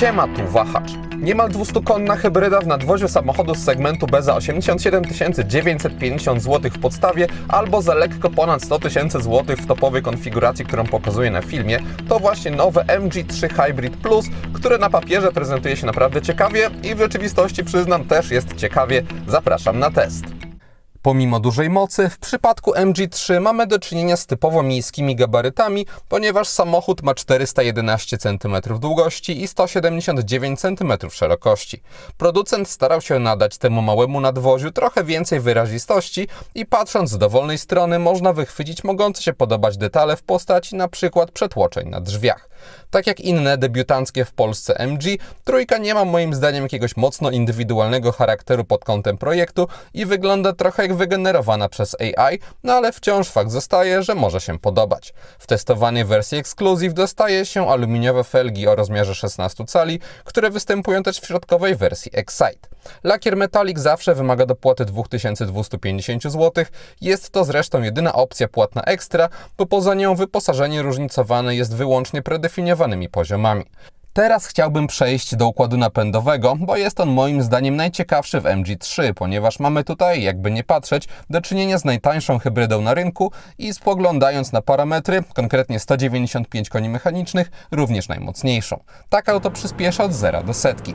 Siema tu wahacz. Niemal 200-konna hybryda w nadwoziu samochodu z segmentu B za 87 950 zł w podstawie albo za lekko ponad 100 tysięcy zł w topowej konfiguracji, którą pokazuję na filmie, to właśnie nowe MG3 Hybrid Plus, które na papierze prezentuje się naprawdę ciekawie i w rzeczywistości przyznam też jest ciekawie. Zapraszam na test. Pomimo dużej mocy, w przypadku MG3 mamy do czynienia z typowo miejskimi gabarytami, ponieważ samochód ma 411 cm długości i 179 cm szerokości. Producent starał się nadać temu małemu nadwoziu trochę więcej wyrazistości i patrząc z dowolnej strony można wychwycić mogące się podobać detale w postaci np. przetłoczeń na drzwiach. Tak jak inne debiutanckie w Polsce MG, trójka nie ma moim zdaniem jakiegoś mocno indywidualnego charakteru pod kątem projektu i wygląda trochę jak wygenerowana przez AI, no ale wciąż fakt zostaje, że może się podobać. W testowanej wersji Exclusive dostaje się aluminiowe felgi o rozmiarze 16 cali, które występują też w środkowej wersji Excite. Lakier metalik zawsze wymaga dopłaty 2250 zł. Jest to zresztą jedyna opcja płatna ekstra, bo poza nią wyposażenie różnicowane jest wyłącznie predefiniowanymi poziomami. Teraz chciałbym przejść do układu napędowego, bo jest on moim zdaniem najciekawszy w MG3, ponieważ mamy tutaj, jakby nie patrzeć, do czynienia z najtańszą hybrydą na rynku i spoglądając na parametry, konkretnie 195 koni mechanicznych, również najmocniejszą. Tak auto przyspiesza od zera do setki.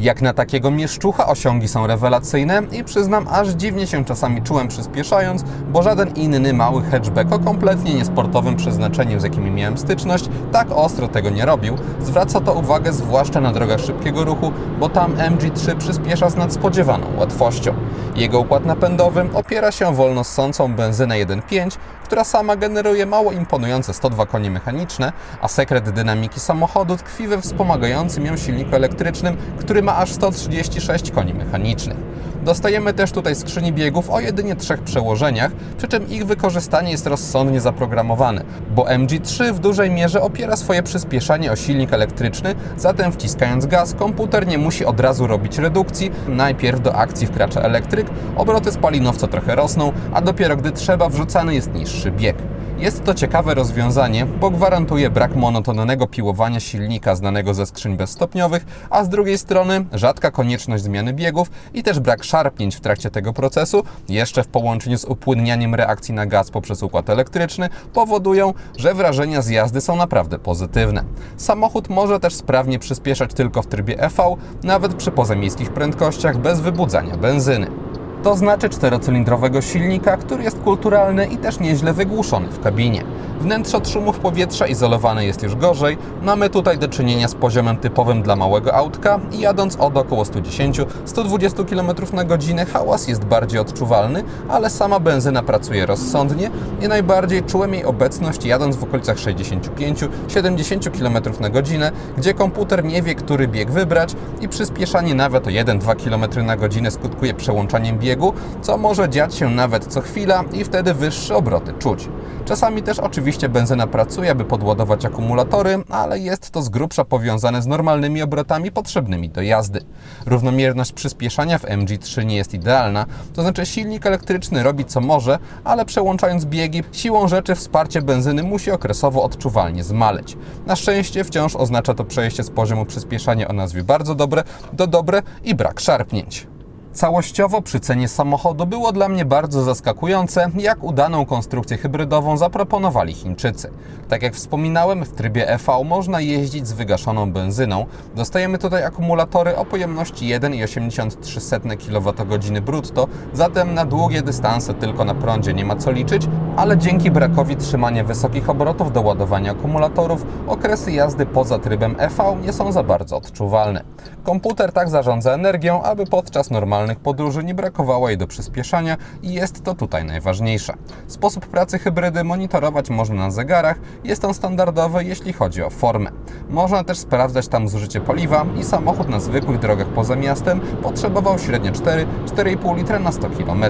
Jak na takiego mieszczucha osiągi są rewelacyjne i przyznam, aż dziwnie się czasami czułem przyspieszając, bo żaden inny mały hatchback o kompletnie niesportowym przeznaczeniu, z jakimi miałem styczność, tak ostro tego nie robił. Zwraca to uwagę zwłaszcza na drogach szybkiego ruchu, bo tam MG3 przyspiesza z nadspodziewaną łatwością. Jego układ napędowy opiera się wolno ssącą benzynę 1.5, która sama generuje mało imponujące 102 konie mechaniczne, a sekret dynamiki samochodu tkwi we wspomagającym ją silniku elektrycznym, który ma aż 136 koni mechanicznych. Dostajemy też tutaj skrzyni biegów o jedynie trzech przełożeniach, przy czym ich wykorzystanie jest rozsądnie zaprogramowane, bo MG3 w dużej mierze opiera swoje przyspieszanie o silnik elektryczny, zatem wciskając gaz, komputer nie musi od razu robić redukcji. Najpierw do akcji wkracza elektryk, obroty spalinowca trochę rosną, a dopiero gdy trzeba wrzucany jest niższy bieg. Jest to ciekawe rozwiązanie, bo gwarantuje brak monotonnego piłowania silnika znanego ze skrzyń bezstopniowych, a z drugiej strony rzadka konieczność zmiany biegów i też brak szarpnięć w trakcie tego procesu, jeszcze w połączeniu z upłynnianiem reakcji na gaz poprzez układ elektryczny, powodują, że wrażenia z jazdy są naprawdę pozytywne. Samochód może też sprawnie przyspieszać tylko w trybie EV, nawet przy pozamiejskich prędkościach bez wybudzania benzyny. To znaczy czterocylindrowego silnika, który jest kulturalny i też nieźle wygłuszony w kabinie. Wnętrze od szumów powietrza izolowane jest już gorzej. Mamy tutaj do czynienia z poziomem typowym dla małego autka i jadąc od około 110-120 km na godzinę hałas jest bardziej odczuwalny, ale sama benzyna pracuje rozsądnie i najbardziej czułem jej obecność jadąc w okolicach 65-70 km na godzinę, gdzie komputer nie wie, który bieg wybrać i przyspieszanie nawet o 1-2 km na godzinę skutkuje przełączaniem biegu, co może dziać się nawet co chwila i wtedy wyższe obroty czuć. Czasami też oczywiście benzyna pracuje, aby podładować akumulatory, ale jest to z grubsza powiązane z normalnymi obrotami potrzebnymi do jazdy. Równomierność przyspieszania w MG3 nie jest idealna, to znaczy silnik elektryczny robi co może, ale przełączając biegi, siłą rzeczy wsparcie benzyny musi okresowo odczuwalnie zmaleć. Na szczęście wciąż oznacza to przejście z poziomu przyspieszania o nazwie bardzo dobre do dobre i brak szarpnięć. Całościowo przy cenie samochodu było dla mnie bardzo zaskakujące, jak udaną konstrukcję hybrydową zaproponowali Chińczycy. Tak jak wspominałem, w trybie EV można jeździć z wygaszoną benzyną. Dostajemy tutaj akumulatory o pojemności 1,83 kWh brutto, zatem na długie dystanse tylko na prądzie nie ma co liczyć, ale dzięki brakowi trzymania wysokich obrotów do ładowania akumulatorów, okresy jazdy poza trybem EV nie są za bardzo odczuwalne. Komputer tak zarządza energią, aby podczas ekstremalnych podróży nie brakowało jej do przyspieszania i jest to tutaj najważniejsze. Sposób pracy hybrydy monitorować można na zegarach, jest on standardowy jeśli chodzi o formę. Można też sprawdzać tam zużycie paliwa i samochód na zwykłych drogach poza miastem potrzebował średnio 4-4,5 litra na 100 km.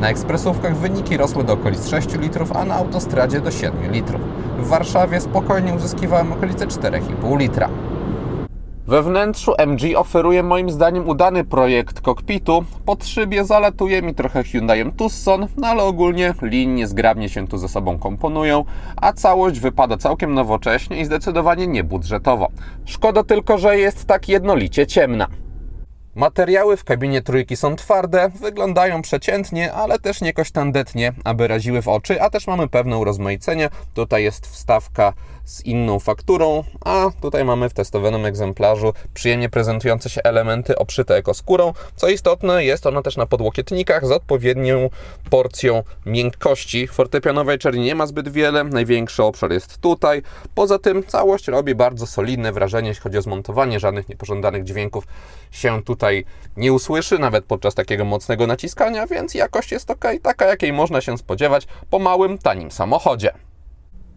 Na ekspresówkach wyniki rosły do okolic 6 litrów, a na autostradzie do 7 litrów. W Warszawie spokojnie uzyskiwałem okolice 4,5 litra. We wnętrzu MG oferuje moim zdaniem udany projekt kokpitu. Pod szybie zalatuje mi trochę Hyundaiem Tucson, no ale ogólnie linie zgrabnie się tu ze sobą komponują, a całość wypada całkiem nowocześnie i zdecydowanie niebudżetowo. Szkoda tylko, że jest tak jednolicie ciemna. Materiały w kabinie trójki są twarde, wyglądają przeciętnie, ale też niekoś tandetnie, aby raziły w oczy, a też mamy pewne urozmaicenie. Tutaj jest wstawka z inną fakturą, a tutaj mamy w testowanym egzemplarzu przyjemnie prezentujące się elementy obszyte ekoskórą. Co istotne, jest ona też na podłokietnikach z odpowiednią porcją miękkości. Fortepianowej czerni nie ma zbyt wiele, największy obszar jest tutaj. Poza tym całość robi bardzo solidne wrażenie, jeśli chodzi o zmontowanie, żadnych niepożądanych dźwięków się tutaj nie usłyszy, nawet podczas takiego mocnego naciskania, więc jakość jest ok, taka jakiej można się spodziewać po małym, tanim samochodzie.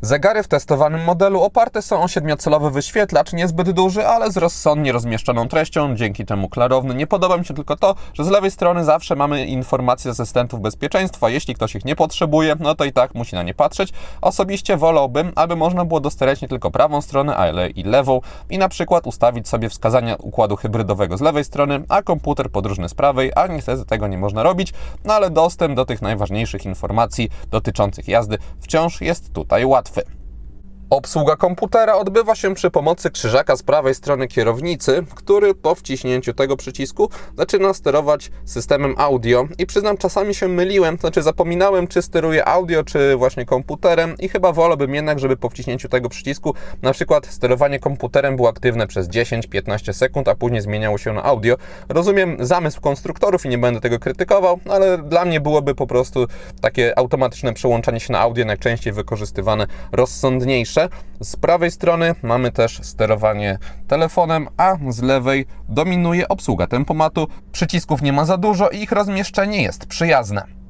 Zegary w testowanym modelu oparte są o siedmiocelowy wyświetlacz, niezbyt duży, ale z rozsądnie rozmieszczoną treścią, dzięki temu klarowny. Nie podoba mi się tylko to, że z lewej strony zawsze mamy informacje z asystentów bezpieczeństwa. Jeśli ktoś ich nie potrzebuje, no to i tak musi na nie patrzeć. Osobiście wolałbym, aby można było dostarczyć nie tylko prawą stronę, ale i lewą i na przykład ustawić sobie wskazania układu hybrydowego z lewej strony, a komputer podróżny z prawej, a niestety tego nie można robić, no ale dostęp do tych najważniejszych informacji dotyczących jazdy wciąż jest tutaj łatwy. att Obsługa komputera odbywa się przy pomocy krzyżaka z prawej strony kierownicy, który po wciśnięciu tego przycisku zaczyna sterować systemem audio i przyznam, czasami się myliłem, znaczy zapominałem, czy steruję audio, czy właśnie komputerem i chyba wolałbym jednak, żeby po wciśnięciu tego przycisku na przykład sterowanie komputerem było aktywne przez 10-15 sekund, a później zmieniało się na audio. Rozumiem zamysł konstruktorów i nie będę tego krytykował, ale dla mnie byłoby po prostu takie automatyczne przełączanie się na audio najczęściej wykorzystywane rozsądniejsze. Z prawej strony mamy też sterowanie telefonem, a z lewej dominuje obsługa tempomatu. Przycisków nie ma za dużo i ich rozmieszczenie jest przyjazne.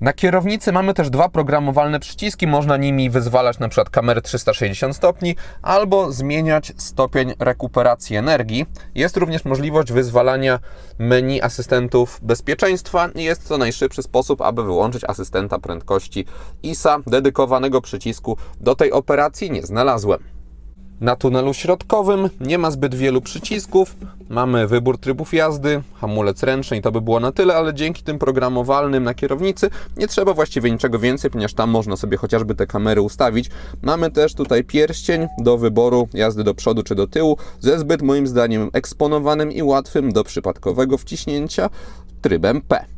Na kierownicy mamy też dwa programowalne przyciski, można nimi wyzwalać przykład kamerę 360 stopni albo zmieniać stopień rekuperacji energii. Jest również możliwość wyzwalania menu asystentów bezpieczeństwa i jest to najszybszy sposób, aby wyłączyć asystenta prędkości ISA. Dedykowanego przycisku do tej operacji nie znalazłem. Na tunelu środkowym nie ma zbyt wielu przycisków. Mamy wybór trybów jazdy, hamulec ręczny i to by było na tyle, ale dzięki tym programowalnym na kierownicy nie trzeba właściwie niczego więcej, ponieważ tam można sobie chociażby te kamery ustawić. Mamy też tutaj pierścień do wyboru jazdy do przodu czy do tyłu ze zbyt moim zdaniem eksponowanym i łatwym do przypadkowego wciśnięcia trybem P.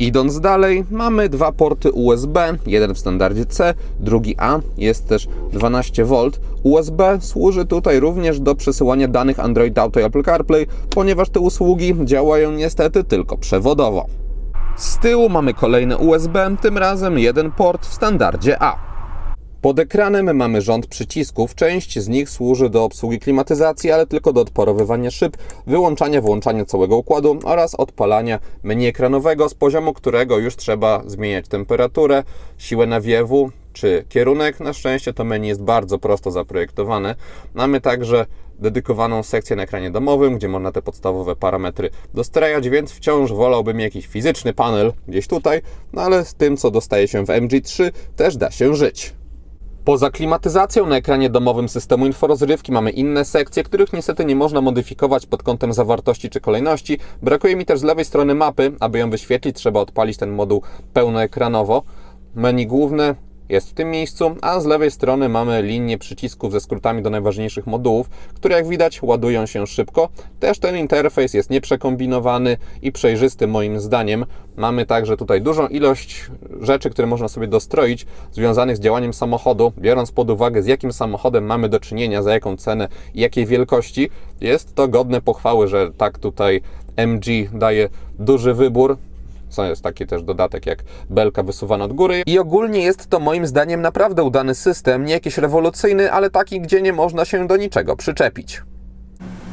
Idąc dalej, mamy dwa porty USB, jeden w standardzie C, drugi A, jest też 12V. USB służy tutaj również do przesyłania danych Android Auto i Apple CarPlay, ponieważ te usługi działają niestety tylko przewodowo. Z tyłu mamy kolejne USB, tym razem jeden port w standardzie A. Pod ekranem mamy rząd przycisków. Część z nich służy do obsługi klimatyzacji, ale tylko do odparowywania szyb, wyłączania, włączania całego układu oraz odpalania menu ekranowego, z poziomu którego już trzeba zmieniać temperaturę, siłę nawiewu czy kierunek. Na szczęście to menu jest bardzo prosto zaprojektowane. Mamy także dedykowaną sekcję na ekranie domowym, gdzie można te podstawowe parametry dostrajać, więc wciąż wolałbym jakiś fizyczny panel gdzieś tutaj, no ale z tym, co dostaje się w MG3, też da się żyć. Poza klimatyzacją na ekranie domowym systemu inforozrywki mamy inne sekcje, których niestety nie można modyfikować pod kątem zawartości czy kolejności. Brakuje mi też z lewej strony mapy, aby ją wyświetlić trzeba odpalić ten moduł pełnoekranowo. Menu główne jest w tym miejscu, a z lewej strony mamy linię przycisków ze skrótami do najważniejszych modułów, które jak widać ładują się szybko. Też ten interfejs jest nieprzekombinowany i przejrzysty moim zdaniem. Mamy także tutaj dużą ilość rzeczy, które można sobie dostroić związanych z działaniem samochodu, biorąc pod uwagę z jakim samochodem mamy do czynienia, za jaką cenę i jakiej wielkości. Jest to godne pochwały, że tak tutaj MG daje duży wybór. Co jest taki też dodatek jak belka wysuwana od góry. I ogólnie jest to moim zdaniem naprawdę udany system, nie jakiś rewolucyjny, ale taki, gdzie nie można się do niczego przyczepić.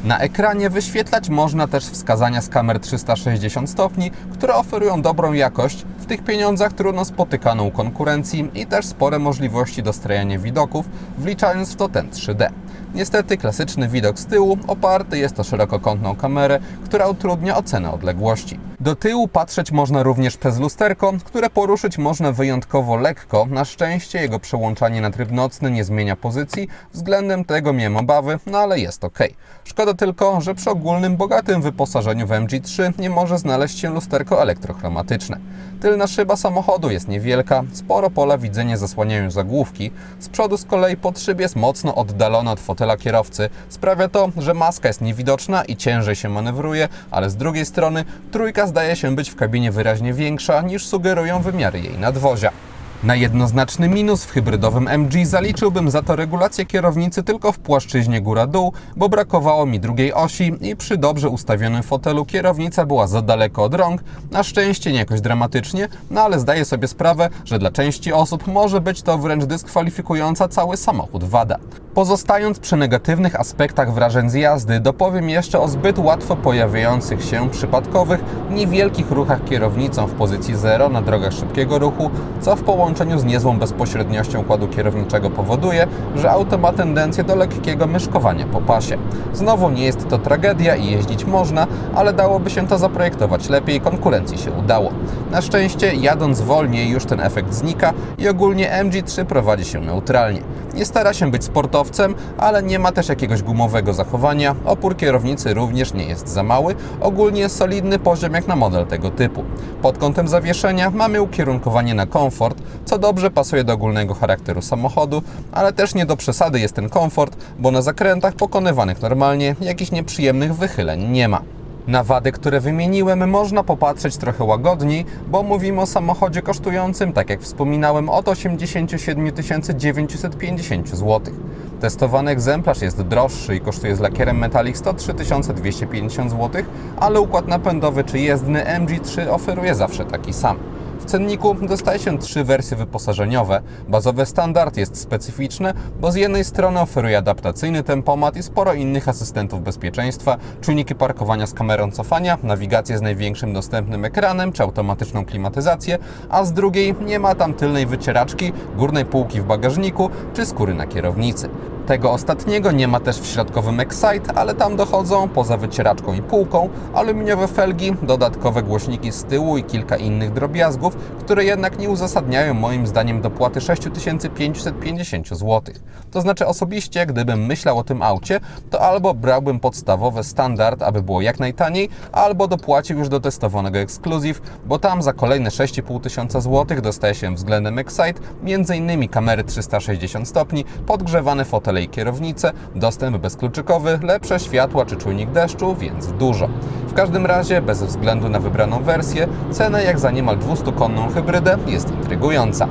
Na ekranie wyświetlać można też wskazania z kamer 360 stopni, które oferują dobrą jakość, w tych pieniądzach trudno spotykaną konkurencji i też spore możliwości dostrajania widoków, wliczając w to ten 3D. Niestety klasyczny widok z tyłu oparty jest o szerokokątną kamerę, która utrudnia ocenę odległości. Do tyłu patrzeć można również przez lusterko, które poruszyć można wyjątkowo lekko. Na szczęście jego przełączanie na tryb nocny nie zmienia pozycji, względem tego miałem obawy, no ale jest ok. Szkoda tylko, że przy ogólnym bogatym wyposażeniu w MG3 nie może znaleźć się lusterko elektrochromatyczne. Tylna szyba samochodu jest niewielka, sporo pola widzenia zasłaniają zagłówki, z przodu z kolei pod szyb jest mocno oddalona od fotela kierowcy. Sprawia to, że maska jest niewidoczna i ciężej się manewruje, ale z drugiej strony trójka zdaje się być w kabinie wyraźnie większa niż sugerują wymiary jej nadwozia. Na jednoznaczny minus w hybrydowym MG zaliczyłbym za to regulację kierownicy tylko w płaszczyźnie góra-dół, bo brakowało mi drugiej osi i przy dobrze ustawionym fotelu kierownica była za daleko od rąk. Na szczęście nie jakoś dramatycznie, no ale zdaję sobie sprawę, że dla części osób może być to wręcz dyskwalifikująca cały samochód wada. Pozostając przy negatywnych aspektach wrażeń z jazdy, dopowiem jeszcze o zbyt łatwo pojawiających się przypadkowych, niewielkich ruchach kierownicą w pozycji 0 na drogach szybkiego ruchu, co w połączeniu z niezłą bezpośredniością układu kierowniczego powoduje, że auto ma tendencję do lekkiego myszkowania po pasie. Znowu nie jest to tragedia i jeździć można, ale dałoby się to zaprojektować lepiej, konkurencji się udało. Na szczęście jadąc wolniej już ten efekt znika i ogólnie MG3 prowadzi się neutralnie. Nie stara się być sportowcem, ale nie ma też jakiegoś gumowego zachowania. Opór kierownicy również nie jest za mały. Ogólnie jest solidny poziom jak na model tego typu. Pod kątem zawieszenia mamy ukierunkowanie na komfort, co dobrze pasuje do ogólnego charakteru samochodu, ale też nie do przesady jest ten komfort, bo na zakrętach pokonywanych normalnie jakichś nieprzyjemnych wychyleń nie ma. Na wady, które wymieniłem, można popatrzeć trochę łagodniej, bo mówimy o samochodzie kosztującym, tak jak wspominałem, od 87 950 zł. Testowany egzemplarz jest droższy i kosztuje z lakierem Metallic 103 250 zł, ale układ napędowy czy jezdny MG3 oferuje zawsze taki sam. Cenniku dostaje się trzy wersje wyposażeniowe. Bazowy standard jest specyficzny, bo z jednej strony oferuje adaptacyjny tempomat i sporo innych asystentów bezpieczeństwa, czujniki parkowania z kamerą cofania, nawigację z największym dostępnym ekranem czy automatyczną klimatyzację, a z drugiej nie ma tam tylnej wycieraczki, górnej półki w bagażniku czy skóry na kierownicy. Tego ostatniego nie ma też w środkowym Excite, ale tam dochodzą, poza wycieraczką i półką, aluminiowe felgi, dodatkowe głośniki z tyłu i kilka innych drobiazgów, które jednak nie uzasadniają moim zdaniem dopłaty 6550 zł. To znaczy osobiście, gdybym myślał o tym aucie, to albo brałbym podstawowy standard, aby było jak najtaniej, albo dopłacił już do testowanego Exclusive, bo tam za kolejne 6500 tysiąca złotych dostaje się względem Excite m.in. kamery 360 stopni, podgrzewane fotele i kierownice, dostęp bezkluczykowy, lepsze światła czy czujnik deszczu, więc dużo. W każdym razie, bez względu na wybraną wersję, cena jak za niemal 200-konną hybrydę jest intrygująca.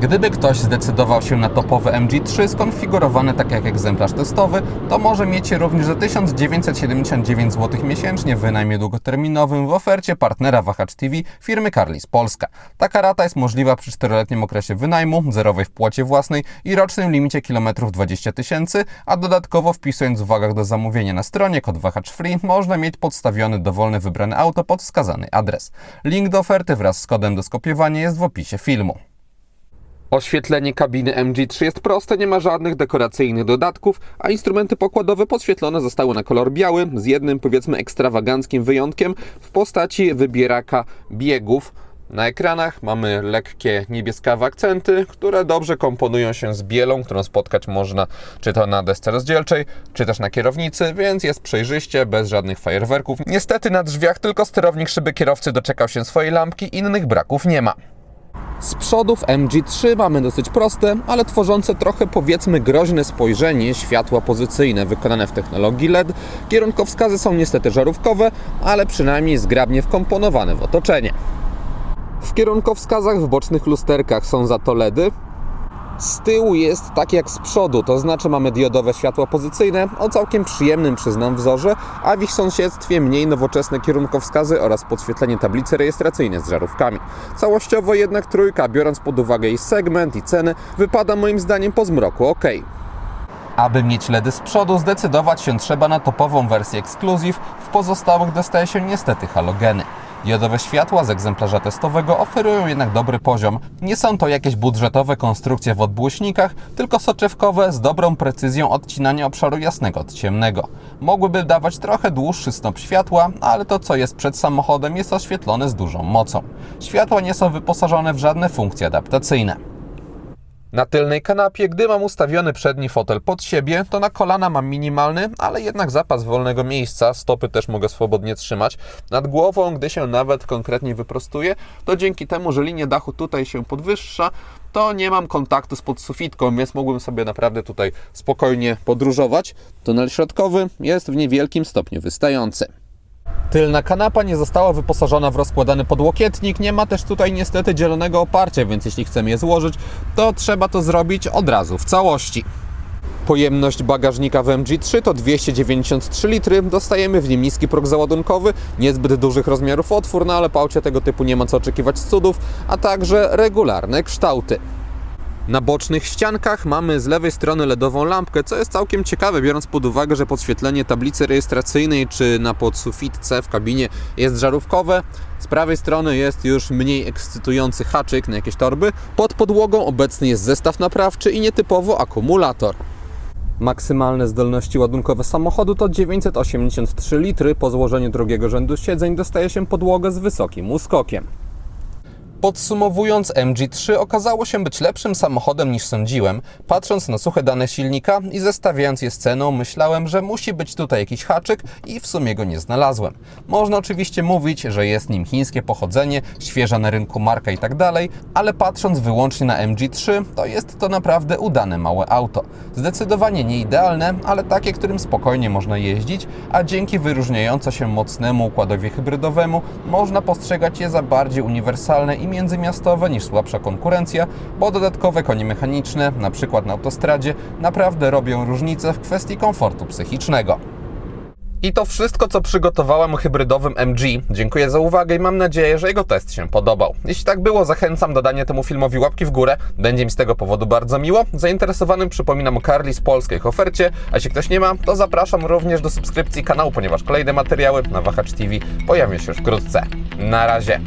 Gdyby ktoś zdecydował się na topowe MG3 skonfigurowane tak jak egzemplarz testowy, to może mieć je również za 1979 zł miesięcznie w wynajmie długoterminowym w ofercie partnera Wahacz TV firmy Carlis Polska. Taka rata jest możliwa przy 4-letnim okresie wynajmu, zerowej wpłacie własnej i rocznym limicie kilometrów 20 tysięcy, a dodatkowo wpisując w uwagach do zamówienia na stronie kod Wahacz Free można mieć podstawiony dowolny wybrane auto pod wskazany adres. Link do oferty wraz z kodem do skopiowania jest w opisie filmu. Oświetlenie kabiny MG3 jest proste, nie ma żadnych dekoracyjnych dodatków, a instrumenty pokładowe podświetlone zostały na kolor biały z jednym powiedzmy ekstrawaganckim wyjątkiem w postaci wybieraka biegów. Na ekranach mamy lekkie niebieskawe akcenty, które dobrze komponują się z bielą, którą spotkać można czy to na desce rozdzielczej, czy też na kierownicy, więc jest przejrzyście, bez żadnych fajerwerków. Niestety na drzwiach tylko sterownik szyby kierowcy doczekał się swojej lampki, innych braków nie ma. Z przodów MG3 mamy dosyć proste, ale tworzące trochę powiedzmy groźne spojrzenie światła pozycyjne wykonane w technologii LED. Kierunkowskazy są niestety żarówkowe, ale przynajmniej zgrabnie wkomponowane w otoczenie. W kierunkowskazach w bocznych lusterkach są za to LEDy. Z tyłu jest tak jak z przodu, to znaczy mamy diodowe światła pozycyjne o całkiem przyjemnym, przyznam, wzorze, a w ich sąsiedztwie mniej nowoczesne kierunkowskazy oraz podświetlenie tablicy rejestracyjnej z żarówkami. Całościowo jednak trójka, biorąc pod uwagę jej segment i ceny, wypada moim zdaniem po zmroku ok. Aby mieć LEDy z przodu, zdecydować się trzeba na topową wersję Exclusive, w pozostałych dostaje się niestety halogeny. Diodowe światła z egzemplarza testowego oferują jednak dobry poziom. Nie są to jakieś budżetowe konstrukcje w odbłyśnikach, tylko soczewkowe z dobrą precyzją odcinania obszaru jasnego od ciemnego. Mogłyby dawać trochę dłuższy snop światła, ale to co jest przed samochodem jest oświetlone z dużą mocą. Światła nie są wyposażone w żadne funkcje adaptacyjne. Na tylnej kanapie, gdy mam ustawiony przedni fotel pod siebie, to na kolana mam minimalny, ale jednak zapas wolnego miejsca, stopy też mogę swobodnie trzymać. Nad głową, gdy się nawet konkretnie wyprostuję, to dzięki temu, że linia dachu tutaj się podwyższa, to nie mam kontaktu z podsufitką, więc mogłem sobie naprawdę tutaj spokojnie podróżować. Tunel środkowy jest w niewielkim stopniu wystający. Tylna kanapa nie została wyposażona w rozkładany podłokietnik, nie ma też tutaj niestety dzielonego oparcia, więc jeśli chcemy je złożyć, to trzeba to zrobić od razu, w całości. Pojemność bagażnika w MG3 to 293 litry, dostajemy w nim niski próg załadunkowy, niezbyt dużych rozmiarów otwór, no ale po aucie tego typu nie ma co oczekiwać z cudów, a także regularne kształty. Na bocznych ściankach mamy z lewej strony LEDową lampkę, co jest całkiem ciekawe, biorąc pod uwagę, że podświetlenie tablicy rejestracyjnej czy na podsufitce w kabinie jest żarówkowe. Z prawej strony jest już mniej ekscytujący haczyk na jakieś torby. Pod podłogą obecny jest zestaw naprawczy i nietypowo akumulator. Maksymalne zdolności ładunkowe samochodu to 983 litry. Po złożeniu drugiego rzędu siedzeń dostaje się podłogę z wysokim uskokiem. Podsumowując, MG3 okazało się być lepszym samochodem niż sądziłem. Patrząc na suche dane silnika i zestawiając je z ceną, myślałem, że musi być tutaj jakiś haczyk i w sumie go nie znalazłem. Można oczywiście mówić, że jest nim chińskie pochodzenie, świeża na rynku marka i tak dalej, ale patrząc wyłącznie na MG3, to jest to naprawdę udane małe auto. Zdecydowanie nie idealne, ale takie, którym spokojnie można jeździć, a dzięki wyróżniająco się mocnemu układowi hybrydowemu można postrzegać je za bardziej uniwersalne i międzymiastowe niż słabsza konkurencja, bo dodatkowe konie mechaniczne, na przykład na autostradzie, naprawdę robią różnicę w kwestii komfortu psychicznego. I to wszystko, co przygotowałem o hybrydowym MG. Dziękuję za uwagę i mam nadzieję, że jego test się podobał. Jeśli tak było, zachęcam do dania temu filmowi łapki w górę. Będzie mi z tego powodu bardzo miło. Zainteresowanym przypominam o Carly z polskiej ofercie, a jeśli ktoś nie ma, to zapraszam również do subskrypcji kanału, ponieważ kolejne materiały na Wahacz TV pojawią się już wkrótce. Na razie.